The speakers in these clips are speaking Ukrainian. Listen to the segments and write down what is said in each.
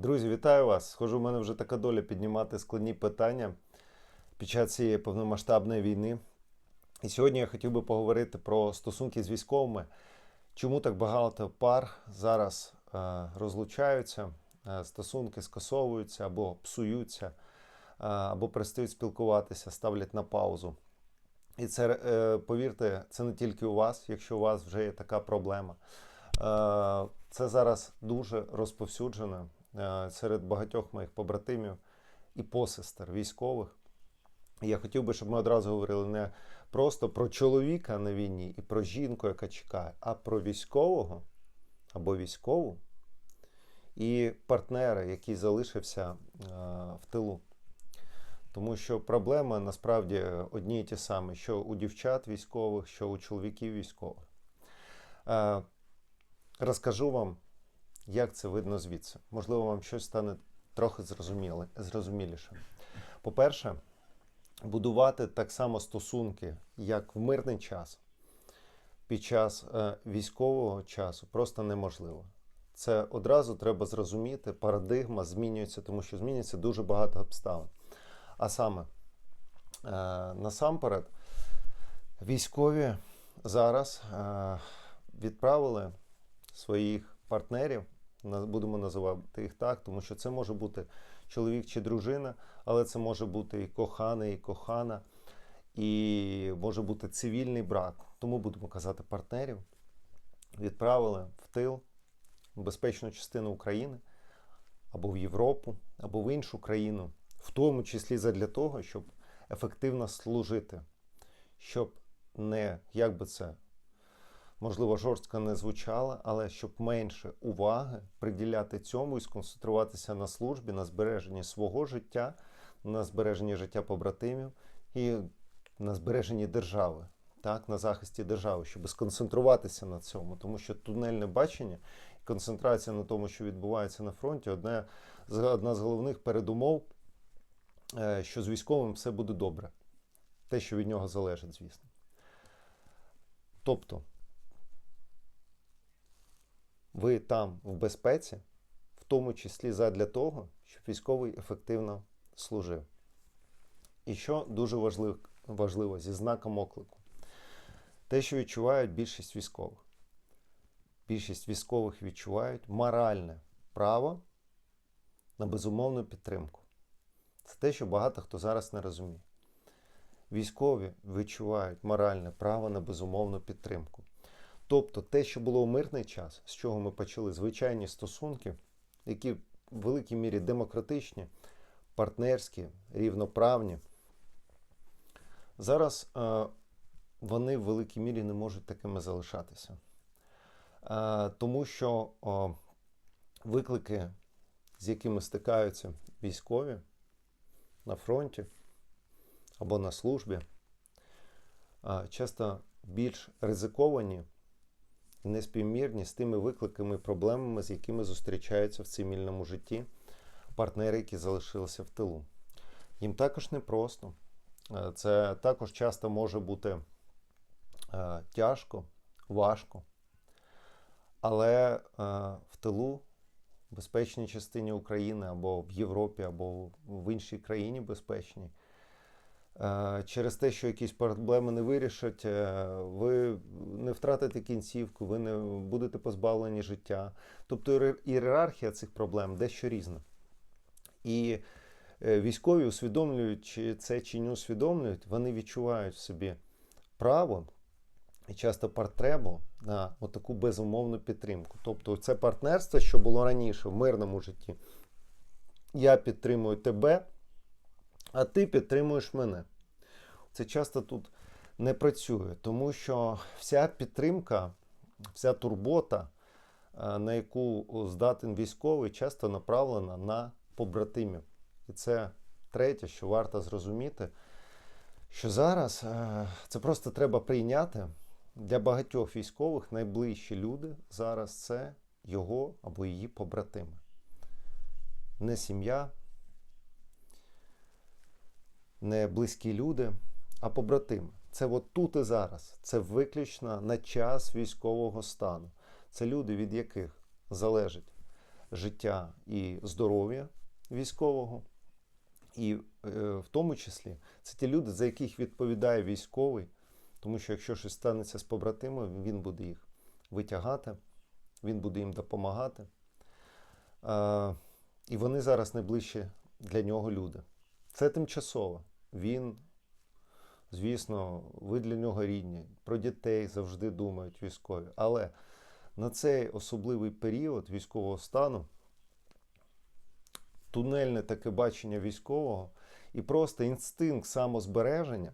Друзі, вітаю вас! Схоже, у мене вже така доля піднімати складні питання під час цієї повномасштабної війни. І сьогодні я хотів би поговорити про стосунки з військовими. Чому так багато пар зараз е, розлучаються, е, стосунки скасовуються або псуються, е, або перестають спілкуватися, ставлять на паузу. І це, повірте, це не тільки у вас, якщо у вас вже є така проблема. Це зараз дуже розповсюджено серед багатьох моїх побратимів і посестер військових. Я хотів би, щоб ми одразу говорили не просто про чоловіка на війні і про жінку, яка чекає, а про військового або військову і партнера, який залишився е, в тилу. Тому що проблеми насправді одні і ті самі, що у дівчат військових, що у чоловіків військових. Е, Розкажу вам, як це видно звідси. Можливо, вам щось стане трохи зрозуміліше. По-перше, будувати так само стосунки, як в мирний час, під час е, військового часу просто неможливо. Це одразу треба зрозуміти, парадигма змінюється, тому що змінюється дуже багато обставин. А саме, е, насамперед, військові зараз е, відправили своїх партнерів, будемо називати їх так, тому що це може бути чоловік чи дружина, але це може бути і коханий, і кохана, і може бути цивільний брак. Тому будемо казати партнерів. Відправили в тил в безпечну частину України або в Європу, або в іншу країну, в тому числі задля того, щоб ефективно служити, щоб не, як би це можливо, жорстко не звучало, але щоб менше уваги приділяти цьому і сконцентруватися на службі, на збереженні свого життя, на збереженні життя побратимів і на збереженні держави, так, на захисті держави, щоб сконцентруватися на цьому, тому що тунельне бачення і концентрація на тому, що відбувається на фронті, одне одна з головних передумов, е, що з військовим все буде добре. Те, що від нього залежить, звісно. Тобто, ви там в безпеці, в тому числі задля того, щоб військовий ефективно служив. І що дуже важливо, важливо зі знаком оклику, те, що відчувають більшість військових. Більшість військових відчувають моральне право на безумовну підтримку. Це те, що багато хто зараз не розуміє. Військові відчувають моральне право на безумовну підтримку. Тобто те, що було у мирний час, з чого ми почали звичайні стосунки, які в великій мірі демократичні, партнерські, рівноправні, зараз е, вони в великій мірі не можуть такими залишатися. Е, тому що виклики, з якими стикаються військові на фронті або на службі, е, часто більш ризиковані неспівмірні з тими викликами і проблемами, з якими зустрічаються в цивільному житті партнери, які залишилися в тилу. Їм також непросто. Е, Це також часто може бути е, тяжко, важко. Але е, в тилу, в безпечній частині України або в Європі, або в іншій країні безпечній, через те, що якісь проблеми не вирішать, е, ви не втратите кінцівку, ви не будете позбавлені життя. Тобто ієрархія цих проблем дещо різна. І е, військові усвідомлюють, чи це чи не усвідомлюють, вони відчувають в собі право і часто потребу на таку безумовну підтримку. Тобто, це партнерство, що було раніше в мирному житті. Я підтримую тебе, а ти підтримуєш мене. Це часто тут не працює, тому що вся підтримка, вся турбота, е, на яку здатен військовий, часто направлена на побратимів. І це третє, що варто зрозуміти, що зараз е, це просто треба прийняти для багатьох військових найближчі люди зараз це його або її побратими. Не сім'я, не близькі люди, а побратими. Це от тут і зараз. Це виключно на час військового стану. Це люди, від яких залежить життя і здоров'я військового. І е, в тому числі це ті люди, за яких відповідає військовий, тому що якщо щось станеться з побратимами, він буде їх витягати, він буде їм допомагати. Е, і вони зараз найближчі для нього люди. Це тимчасово. Він, звісно, ви для нього рідні, про дітей завжди думають військові. Але на цей особливий період військового стану тунельне таке бачення військового і просто інстинкт самозбереження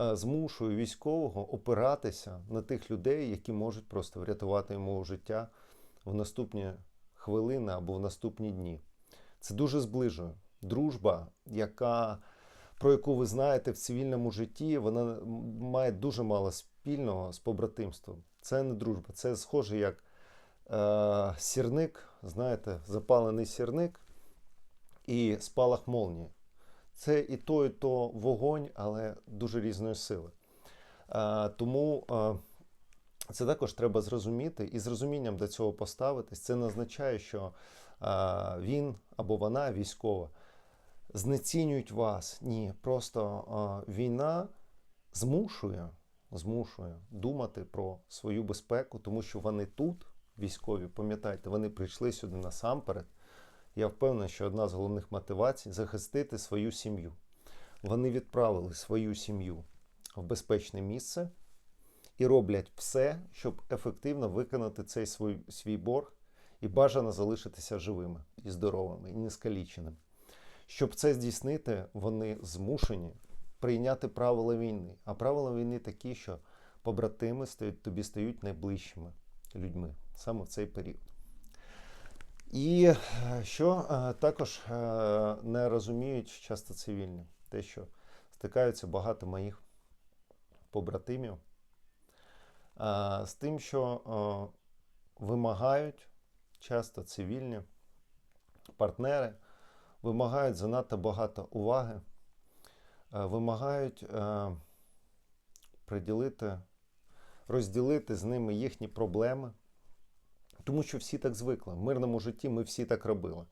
е, змушує військового опиратися на тих людей, які можуть просто врятувати йому життя в наступні хвилини або в наступні дні. Це дуже зближує. Дружба, яка, про яку ви знаєте в цивільному житті, вона має дуже мало спільного з побратимством. Це не дружба, це схоже як е, сірник, знаєте, запалений сірник і спалах молнії. Це і то, і то вогонь, але дуже різної сили. Е, тому е, це також треба зрозуміти і з розумінням до цього поставитись. Це не означає, що е, він або вона військова знецінюють вас. Ні, просто війна змушує, змушує думати про свою безпеку, тому що вони тут, військові, пам'ятайте, вони прийшли сюди насамперед. Я впевнений, що одна з головних мотивацій захистити свою сім'ю. Вони відправили свою сім'ю в безпечне місце і роблять все, щоб ефективно виконати цей свій, свій борг і бажано залишитися живими і здоровими, і нескаліченими. Щоб це здійснити, вони змушені прийняти правила війни. А правила війни такі, що побратими стають, тобі стають найближчими людьми саме в цей період. І е, що е, також е, не розуміють часто цивільні, те, що стикаються багато моїх побратимів з тим, що вимагають часто цивільні партнери, вимагають занадто багато уваги, вимагають приділити, розділити з ними їхні проблеми. Тому що всі так звикли. В мирному житті ми всі так робили.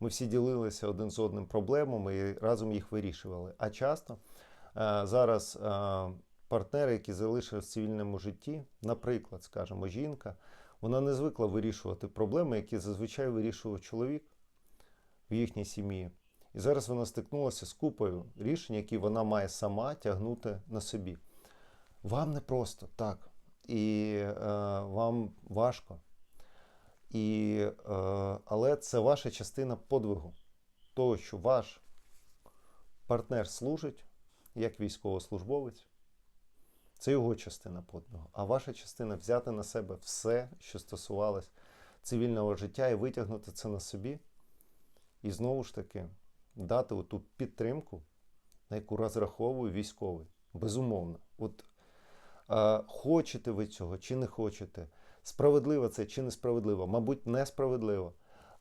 Ми всі ділилися один з одним проблемами і разом їх вирішували. А часто е, зараз е, партнери, які залишилися в цивільному житті, наприклад, скажімо, жінка, вона не звикла вирішувати проблеми, які зазвичай вирішував чоловік в їхній сім'ї. І зараз вона стикнулася з купою рішень, які вона має сама тягнути на собі. Вам не просто так. І е, вам важко. І, е, Але це ваша частина подвигу, того, що ваш партнер служить як військовослужбовець. Це його частина подвигу. А ваша частина взяти на себе все, що стосувалось цивільного життя, і витягнути це на собі. І знову ж таки дати оту підтримку, на яку розраховує військовий. Безумовно. От е, Хочете ви цього чи не хочете. Справедливо це чи несправедливо? Мабуть, несправедливо.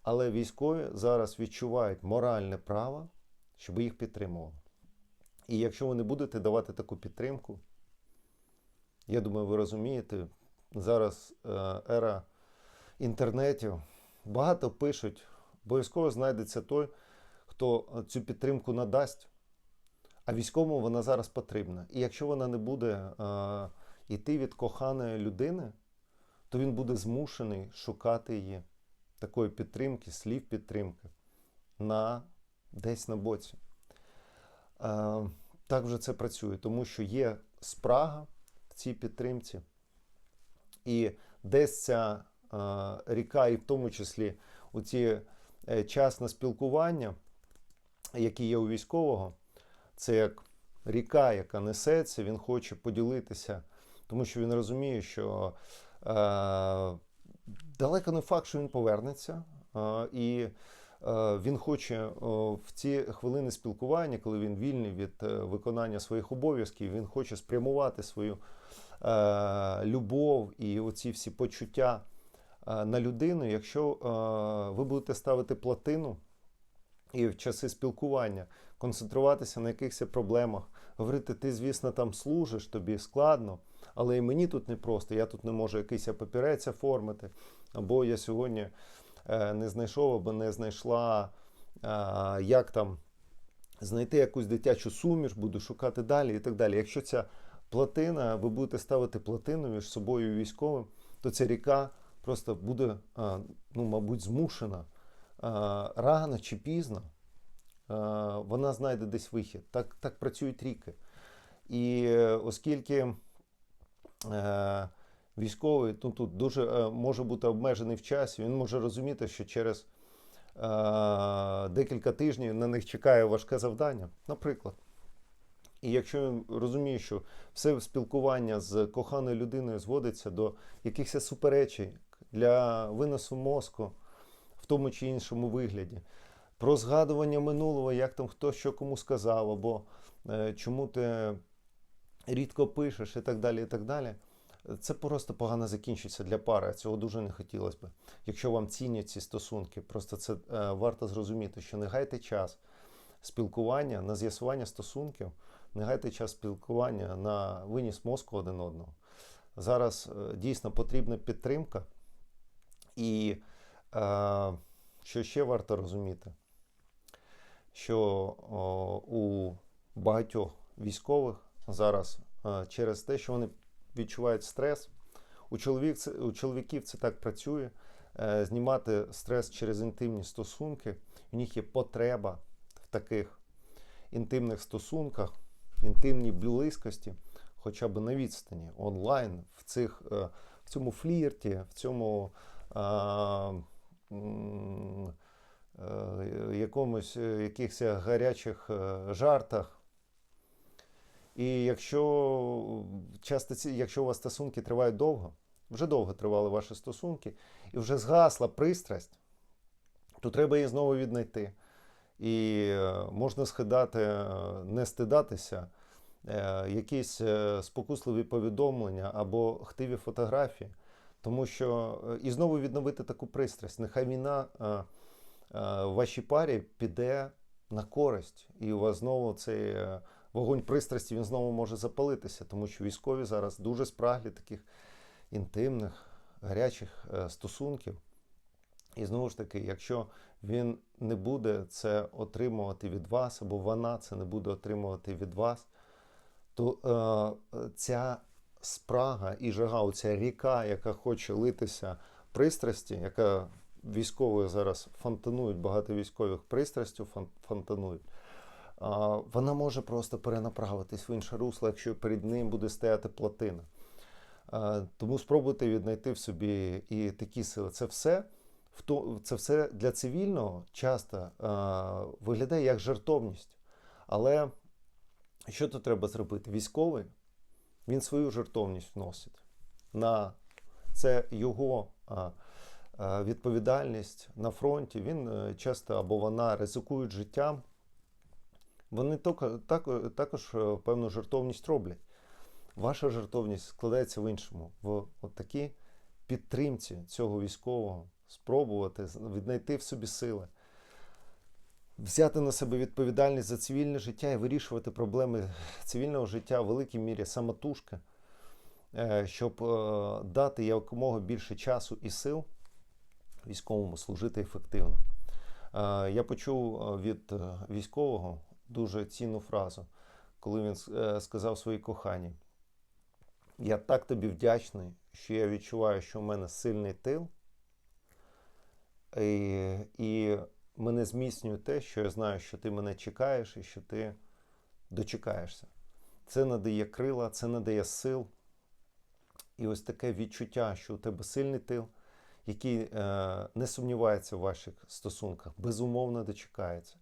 Але військові зараз відчувають моральне право, щоб їх підтримували. І якщо ви не будете давати таку підтримку, я думаю, ви розумієте, зараз е, ера інтернетів, багато пишуть, обов'язково знайдеться той, хто цю підтримку надасть, а військовому вона зараз потрібна. І якщо вона не буде е, йти від коханої людини, то він буде змушений шукати її такої підтримки, слів підтримки на десь на боці. Е, так вже це працює, тому що є спрага в цій підтримці, і десь ця е, ріка, і в тому числі у ці е, час на спілкування, які є у військового, це як ріка, яка несеться, він хоче поділитися, тому що він розуміє, що Е, далеко не факт, що він повернеться. Е, і е, він хоче в ці хвилини спілкування, коли він вільний від виконання своїх обов'язків, він хоче спрямувати свою любов і оці всі почуття на людину. Якщо ви будете ставити платину і в часи спілкування концентруватися на якихось проблемах, говорити, ти, звісно, там служиш, тобі складно. Але і мені тут не просто, я тут не можу якийсь папірець оформити, або я сьогодні е, не знайшов або не знайшла, е, як там знайти якусь дитячу суміш, буду шукати далі і так далі. Якщо ця плотина, ви будете ставити плотину між собою і військовим, то ця ріка просто буде, ну, мабуть, змушена рано чи пізно. Вона знайде десь вихід. Так, так працюють ріки. І е, оскільки е, військовий ну, тут дуже е, може бути обмежений в часі, він може розуміти, що через декілька тижнів на них чекає важке завдання, наприклад. І якщо він розуміє, що все спілкування з коханою людиною зводиться до якихось суперечей для виносу мозку в тому чи іншому вигляді, про згадування минулого, як там хто що кому сказав, або е, чому ти рідко пишеш і так далі. і так далі. Це просто погано закінчиться для пари, цього дуже не хотілося б. Якщо вам цінять ці стосунки, просто це е, варто зрозуміти, що не гайте час спілкування на з'ясування стосунків, не гайте час спілкування на виніс мозку один одного. Зараз е, дійсно потрібна підтримка. І е, що ще варто розуміти, що о, у багатьох військових зараз е, через те, що вони відчувають стрес, у, чоловік, у чоловіків це так працює. е, Знімати стрес через інтимні стосунки, у них є потреба в таких інтимних стосунках, інтимній близькості, хоча б на відстані, онлайн, в, цих, е, в цьому флірті, в цьому якомусь е, якихось гарячих е, жартах. І якщо часто якщо у вас стосунки тривають довго, вже довго тривали ваші стосунки, і вже згасла пристрасть, то треба її знову віднайти. І е, можна схидати, е, не стидатися, е, якісь е, спокусливі повідомлення або хтиві фотографії, тому що е, і знову відновити таку пристрасть. Нехай війна е, е, в вашій парі піде на користь, і у вас знову цей вогонь пристрасті він знову може запалитися, тому що військові зараз дуже спраглі таких інтимних, гарячих стосунків. І знову ж таки, якщо він не буде це отримувати від вас, або вона це не буде отримувати від вас, то е, ця спрага і жага, оця ріка, яка хоче литися пристрасті, яка військовою зараз фонтанують, багато військових пристрастю фонтанують, вона може просто перенаправитись в інше русло, якщо перед ним буде стояти плотина. Тому спробуйте віднайти в собі і такі сили. Це все це все для цивільного часто виглядає як жертовність. Але що тут треба зробити? Військовий він свою жертовність вносить. На це його відповідальність на фронті. Він е, часто або вона ризикують життям. Вони також е, певну жертовність роблять. Ваша жертовність складається в іншому, в такій підтримці цього військового, спробувати віднайти в собі сили, взяти на себе відповідальність за цивільне життя і вирішувати проблеми цивільного життя в великій мірі самотужки, е, щоб е, дати якомога більше часу і сил військовому служити ефективно. Е, Я почув від військового дуже цінну фразу, коли він сказав своїй коханій: Я так тобі вдячний, що я відчуваю, що в мене сильний тил, і, і мене зміцнює те, що я знаю, що ти мене чекаєш і що ти дочекаєшся. Це надає крила, це надає сил. І ось таке відчуття, що у тебе сильний тил, який е, не сумнівається в ваших стосунках, безумовно дочекається.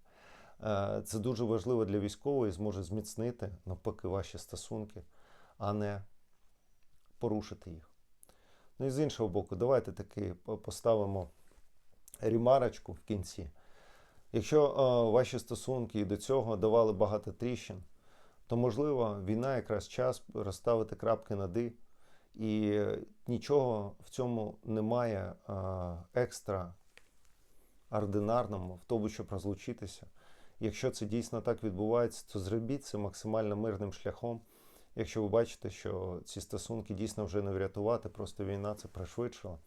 Е, це дуже важливо для військового і зможе зміцнити навпаки ваші стосунки, а не порушити їх. Ну і з іншого боку, давайте таки поставимо ремарочку в кінці. Якщо е, ваші стосунки і до цього давали багато тріщин, то можливо війна якраз час розставити крапки над «і», і нічого в цьому немає е, екстра ординарному в тому, щоб розлучитися. Якщо це дійсно так відбувається, то зробіть це максимально мирним шляхом. Якщо ви бачите, що ці стосунки дійсно вже не врятувати, просто війна це пришвидшила,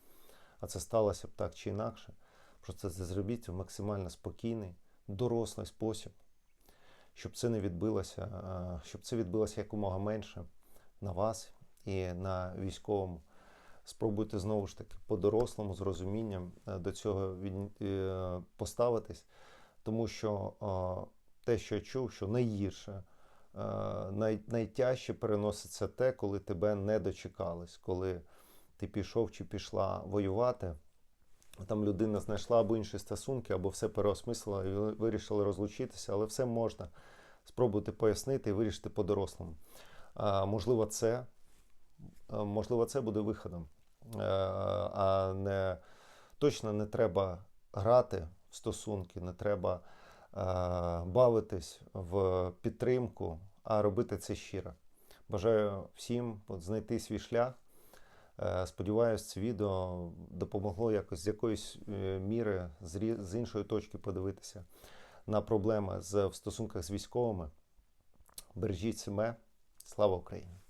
а це сталося б так чи інакше, Просто це зробіть в максимально спокійний, дорослий спосіб, щоб це не відбилося, е, щоб це відбилося якомога менше на вас і на військовому. Спробуйте знову ж таки по-дорослому з розумінням е, до цього е, поставитись, тому що те, що я чув, що найгірше, най, найтяжче переноситься те, коли тебе не дочекались, коли ти пішов чи пішла воювати. Там людина знайшла або інші стосунки, або все переосмислила і ви- вирішили розлучитися, але все можна спробувати пояснити і вирішити по-дорослому. Можливо, це, можливо, це буде виходом. Е, А не точно не треба грати в стосунки, не треба е, бавитись в підтримку, а робити це щиро. Бажаю всім знайти свій шлях. Е, Сподіваюсь, це відео допомогло якось з якоїсь е, міри, з, іншої точки подивитися на проблеми з, в стосунках з військовими. Бережіть себе. Слава Україні!